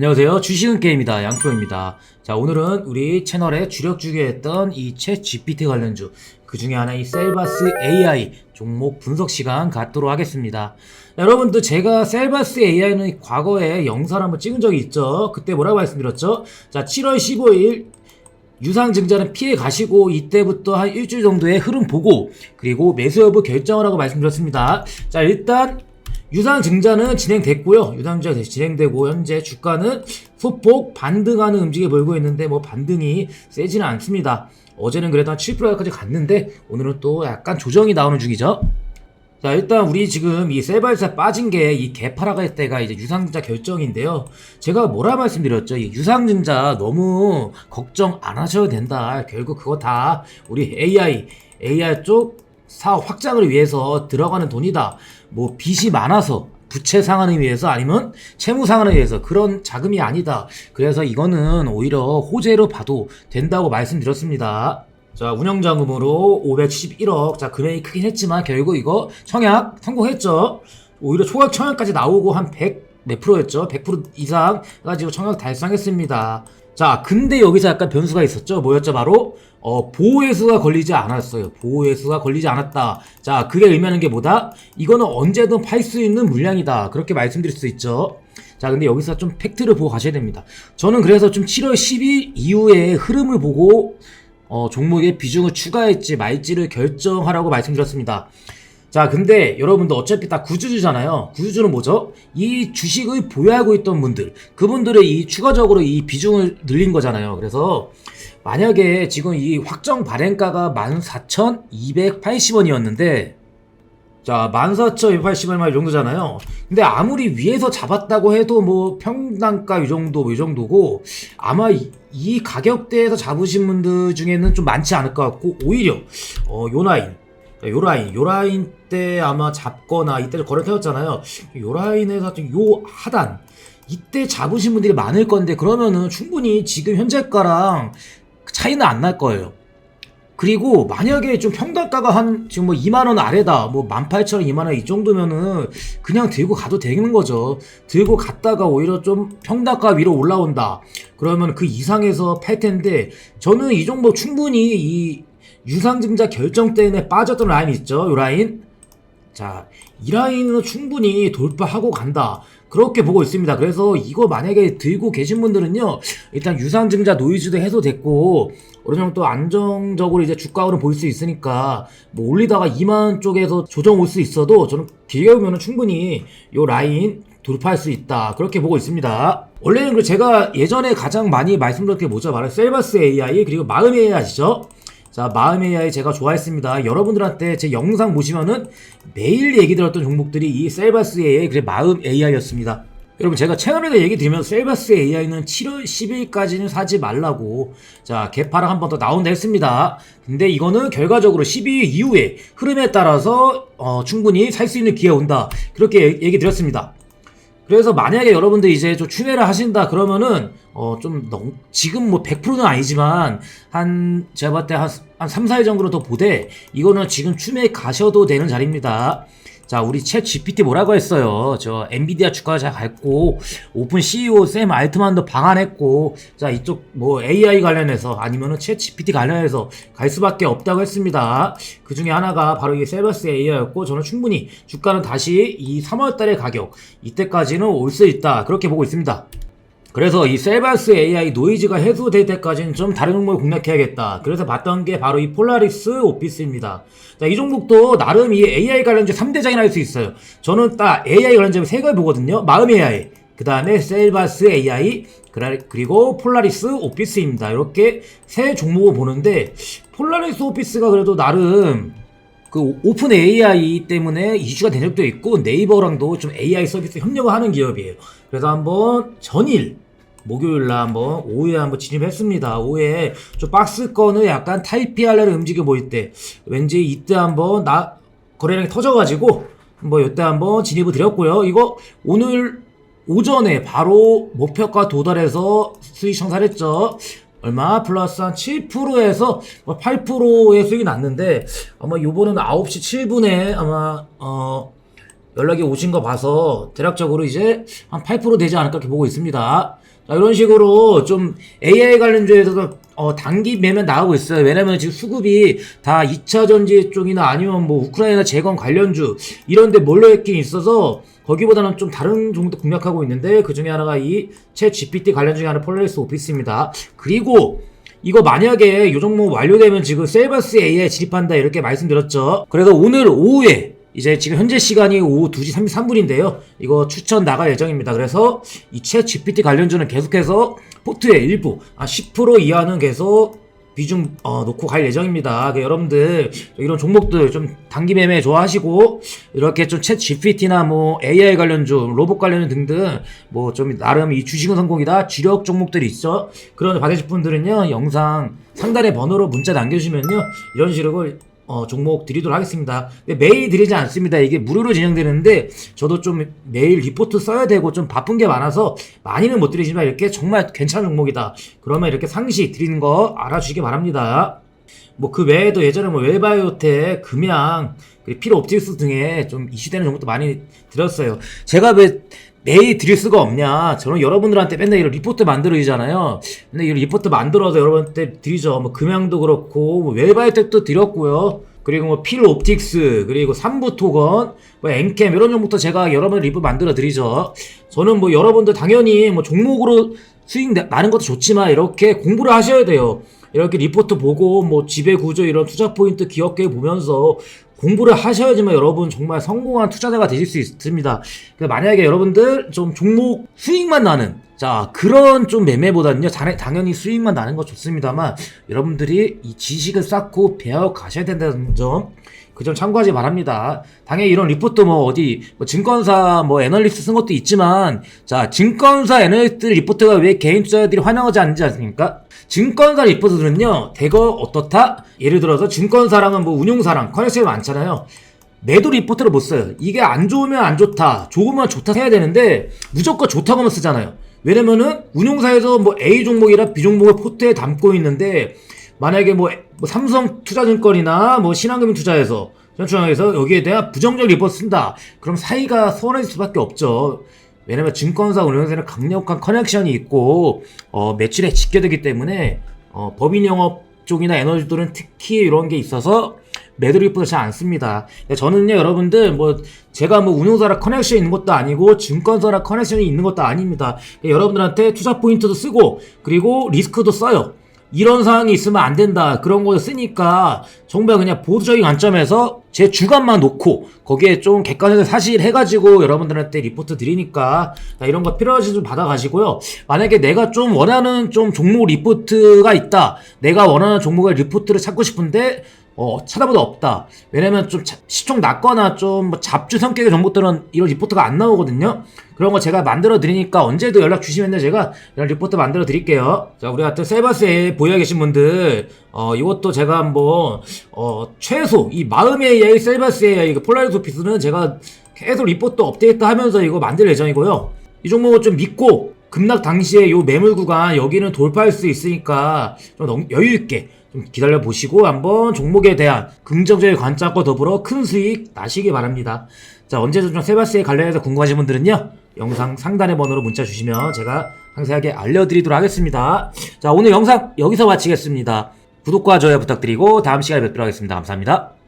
안녕하세요. 주식은 게임이다. 양프로입니다. 자, 오늘은 우리 채널에 주력 주기했던 이 챗 GPT 관련주, 그 중에 하나 이 셀바스 AI 종목 분석 시간 갖도록 하겠습니다. 자, 여러분들 제가 셀바스 AI는 과거에 영상을 한번 찍은 적이 있죠. 그때 뭐라고 말씀드렸죠? 자, 7월 15일 유상증자는 피해 가시고 이때부터 한 일주일 정도의 흐름 보고 그리고 매수 여부 결정을 하고 말씀드렸습니다. 자 일단 유상 증자는 진행됐고요. 유상 증자 진행되고 현재 주가는 소폭 반등하는 움직임을 보이고 있는데 뭐 반등이 세지는 않습니다. 어제는 그래도 한 7%까지 갔는데 오늘은 또 약간 조정이 나오는 중이죠. 자, 일단 우리 지금 이 셀바이스에 빠진 게 이 개파라가 때가 이제 유상증자 결정인데요. 제가 뭐라 말씀드렸죠? 이 유상증자 너무 걱정 안 하셔도 된다. 결국 그거 다 우리 AI, AI 쪽 사업 확장을 위해서 들어가는 돈이다. 뭐 빚이 많아서 부채 상환을 위해서 아니면 채무 상환을 위해서 그런 자금이 아니다. 그래서 이거는 오히려 호재로 봐도 된다고 말씀드렸습니다. 자, 운영자금으로 571억. 자, 금액이 크긴 했지만 결국 이거 청약 성공했죠. 오히려 초과 청약까지 나오고 한 100 몇 프로였죠? 100% 이상 가지고 청약 달성했습니다. 자, 근데 여기서 약간 변수가 있었죠. 뭐였죠? 바로 어, 보호회수가 걸리지 않았어요. 보호회수가 걸리지 않았다. 자, 그게 의미하는 게 뭐다? 이거는 언제든 팔 수 있는 물량이다. 그렇게 말씀드릴 수 있죠. 자, 근데 여기서 좀 팩트를 보고 가셔야 됩니다. 저는 그래서 좀 7월 10일 이후에 흐름을 보고 어, 종목의 비중을 추가할지 말지를 결정하라고 말씀드렸습니다. 자, 근데 여러분들 어차피 다 구주주잖아요. 구주주는 뭐죠? 이 주식을 보유하고 있던 분들, 그분들의 이 추가적으로 이 비중을 늘린 거잖아요. 그래서 만약에 지금 이 확정 발행가가 14,280원이었는데 자, 14,280원 이 정도잖아요. 근데 아무리 위에서 잡았다고 해도 뭐 평당가 이 정도, 뭐 이 정도고 아마 이, 이 가격대에서 잡으신 분들 중에는 좀 많지 않을 것 같고 오히려 어, 요 라인, 요 라인, 요 라인 때 아마 잡거나 이때 거래 태웠잖아요. 요 라인에서 좀요 하단 이때 잡으신 분들이 많을 건데 그러면은 충분히 지금 현재가랑 차이는 안 날 거예요. 그리고 만약에 좀 평단가가 한 지금 뭐 2만 원 아래다 뭐 18,000원 2만 원 이 정도면은 그냥 들고 가도 되는 거죠. 들고 갔다가 오히려 좀 평단가 위로 올라온다. 그러면 그 이상에서 팔 텐데 저는 이 정도 충분히 이 유상증자 결정 때문에 빠졌던 라인 있죠? 이 라인? 자, 이 라인은 충분히 돌파하고 간다. 그렇게 보고 있습니다. 그래서 이거 만약에 들고 계신 분들은요, 일단 유상 증자 노이즈도 해소됐고, 어느 정도 안정적으로 이제 주가 흐름 보일 수 있으니까, 뭐 올리다가 2만 쪽에서 조정 올 수 있어도, 저는 길게 보면 충분히 요 라인 돌파할 수 있다. 그렇게 보고 있습니다. 원래는 그 제가 예전에 가장 많이 말씀드렸던 게 뭐죠? 바로 셀바스 AI, 그리고 마음 AI 아시죠? 자, 마음의 AI 제가 좋아했습니다. 여러분들한테 제 영상 보시면은 매일 얘기 들었던 종목들이 이 셀바스 AI, 그래 마음 AI였습니다. 여러분 제가 채널에서 얘기 드리면 셀바스 AI는 7월 10일까지는 사지 말라고 자 개파랑 한 번 더 나온다 했습니다. 근데 이거는 결과적으로 12일 이후에 흐름에 따라서 어, 충분히 살 수 있는 기회 온다. 그렇게 얘기 드렸습니다. 그래서 만약에 여러분들 이제 좀 추매를 하신다 그러면은 어좀 너무 지금 뭐 100%는 아니지만 한 제가 봤을 때한 한 3, 4일 정도로 더 보되 이거는 지금 추매 가셔도 되는 자리입니다. 자, 우리 챗 GPT 뭐라고 했어요? 저 엔비디아 주가 잘 갔고 오픈 CEO 샘 알트만도 방한했고 자, 이쪽 뭐 AI 관련해서 아니면은 챗 GPT 관련해서 갈 수밖에 없다고 했습니다. 그 중에 하나가 바로 이 세버스 AI였고 저는 충분히 주가는 다시 이 3월 달의 가격 이때까지는 올 수 있다. 그렇게 보고 있습니다. 그래서 이 셀바스 AI 노이즈가 해소될 때까지는 좀 다른 종목을 공략해야겠다. 그래서 봤던 게 바로 이 폴라리스 오피스입니다. 자, 이 종목도 나름 이 AI 관련주 3대장이라 할 수 있어요. 저는 딱 AI 관련주 세 가지 보거든요. 마음 AI, 그 다음에 셀바스 AI, 그리고 폴라리스 오피스입니다. 이렇게 세 종목을 보는데 폴라리스 오피스가 그래도 나름 그 오픈 AI 때문에 이슈가 된 적도 있고 네이버랑도 좀 AI 서비스 협력을 하는 기업이에요. 그래서 한번 전일 목요일 날 한번 오후에 한번 진입했습니다. 오후에 좀 박스권을 약간 타이피하려는 움직여 보일 때 왠지 이때 한번 나 거래량이 터져가지고 뭐 이때 한번 진입을 드렸고요. 이거 오늘 오전에 바로 목표가 도달해서 수익 청산했죠. 얼마? 플러스 한 7%에서 8%의 수익이 났는데 아마 요번은 9시 7분에 아마 어 연락이 오신 거 봐서 대략적으로 이제 한 8% 되지 않을까 이렇게 보고 있습니다. 자, 이런 식으로 좀 AI 관련주에서도 어, 단기 매매 나오고 있어요. 왜냐면 지금 수급이 다 2차 전지 쪽이나 아니면 뭐 우크라이나 재건 관련주 이런 데 몰려있긴 있어서 거기보다는 좀 다른 종도 공략하고 있는데 그 중에 하나가 이채 GPT 관련 중에 하나 폴라리스 오피스입니다. 그리고 이거 만약에 이 종목 완료되면 지금 셀버스 AI 진입한다 이렇게 말씀드렸죠. 그래서 오늘 오후에 이제 지금 현재 시간이 오후 2시 33분인데요. 이거 추천 나갈 예정입니다. 그래서 이채 GPT 관련주는 계속해서 포트의 일부 아, 10% 이하는 계속 비중 어, 놓고 갈 예정입니다. 그 여러분들 이런 종목들 좀 단기 매매 좋아하시고 이렇게 좀 챗 GPT나 뭐 AI 관련주, 로봇 관련주 등등 뭐 좀 나름 이 주식은 성공이다 주력 종목들이 있죠. 그런 거 받으실 분들은요 영상 상단에 번호로 문자 남겨주시면요 이런 식으로 어, 종목 드리도록 하겠습니다. 매일 드리지 않습니다. 이게 무료로 진행되는데 저도 좀 매일 리포트 써야 되고 좀 바쁜 게 많아서 많이는 못 드리지만 이렇게 정말 괜찮은 종목이다. 그러면 이렇게 상시 드리는 거 알아주시기 바랍니다. 뭐 그 외에도 예전에 뭐 웰바이오텍, 금양, 그리고 필요 옵티스 등에 좀 이슈되는 종목도 많이 드렸어요. 제가 왜 매일 드릴 수가 없냐. 저는 여러분들한테 맨날 이런 리포트 만들어주잖아요. 근데 이 리포트 만들어서 여러분한테 드리죠. 뭐 금양도 그렇고, 뭐 웰바이오텍도 드렸고요. 그리고 뭐 필 옵틱스, 그리고 삼부 토건, 뭐 엔캠 이런 종목도 제가 여러분 리포트 만들어 드리죠. 저는 뭐 여러분들 당연히 뭐 종목으로 수익 나- 나는 것도 좋지만 이렇게 공부를 하셔야 돼요. 이렇게 리포트 보고 뭐 지배 구조 이런 투자 포인트 기업 계획 보면서 공부를 하셔야지만 여러분 정말 성공한 투자자가 되실 수 있습니다. 만약에 여러분들 좀 종목 수익만 나는 자 그런 좀 매매보다는요 자- 당연히 수익만 나는 거 좋습니다만 여러분들이 이 지식을 쌓고 배워 가셔야 된다는 점 그 점 참고하지 바랍니다. 당연히 이런 리포트 뭐 어디 뭐 증권사 뭐 애널리스트 쓴 것도 있지만 자 증권사 애널리스트 리포트가 왜 개인 투자자들이 환영하지 않는지 아십니까? 증권사 리포트들은요 대거 어떻다? 예를 들어서 증권사랑은 뭐 운용사랑 커넥션이 많잖아요. 매도 리포트를 못 써요. 이게 안 좋으면 안 좋다, 좋으면 좋다 해야 되는데 무조건 좋다고만 쓰잖아요. 왜냐면은 운용사에서 뭐 A 종목이라 B 종목을 포트에 담고 있는데 만약에 뭐, 뭐 삼성 투자증권이나 뭐 신한금융 투자에서 현충항에서 여기에 대한 부정적 리포트 쓴다. 그럼 사이가 소원해질 수밖에 없죠. 왜냐면 증권사 운영사는 강력한 커넥션이 있고 어, 매출에 직결되기 때문에 어, 법인 영업 쪽이나 에너지들은 특히 이런 게 있어서 리포트 잘안 씁니다. 저는요 여러분들 뭐 제가 뭐 운용사라 커넥션 있는 것도 아니고 증권사라 커넥션이 있는 것도 아닙니다. 여러분들한테 투자 포인트도 쓰고 그리고 리스크도 써요. 이런 상황이 있으면 안 된다. 그런 거 쓰니까 정말 그냥 보수적인 관점에서 제 주관만 놓고 거기에 좀 객관적인 사실 해가지고 여러분들한테 리포트 드리니까 자, 이런 거 필요하시면 좀 받아가시고요. 만약에 내가 좀 원하는 좀 종목 리포트가 있다. 내가 원하는 종목의 리포트를 찾고 싶은데 어, 찾아보다 없다. 왜냐면 좀 자- 시총 낮거나 좀 뭐 잡주 성격의 정보들은 이런 리포트가 안 나오거든요. 그런 거 제가 만들어 드리니까 언제도 연락 주시면 제가 이런 리포트 만들어 드릴게요. 자, 우리 같은 세바스에 보여 계신 분들, 어, 이것도 제가 한번, 어, 최소, 이 마음의 AI, 세바스의 AI, 그 폴라리스 오피스는 제가 계속 리포트 업데이트 하면서 이거 만들 예정이고요. 이 종목을 좀 믿고, 급락 당시에 요 매물 구간 여기는 돌파할 수 있으니까 좀 넉- 여유 있게 좀 기다려 보시고 한번 종목에 대한 긍정적인 관점과 더불어 큰 수익 나시기 바랍니다. 자 언제든 좀 세바스에 관련해서 궁금하신 분들은요 영상 상단의 번호로 문자 주시면 제가 상세하게 알려드리도록 하겠습니다. 자 오늘 영상 여기서 마치겠습니다. 구독과 좋아요 부탁드리고 다음 시간에 뵙도록 하겠습니다. 감사합니다.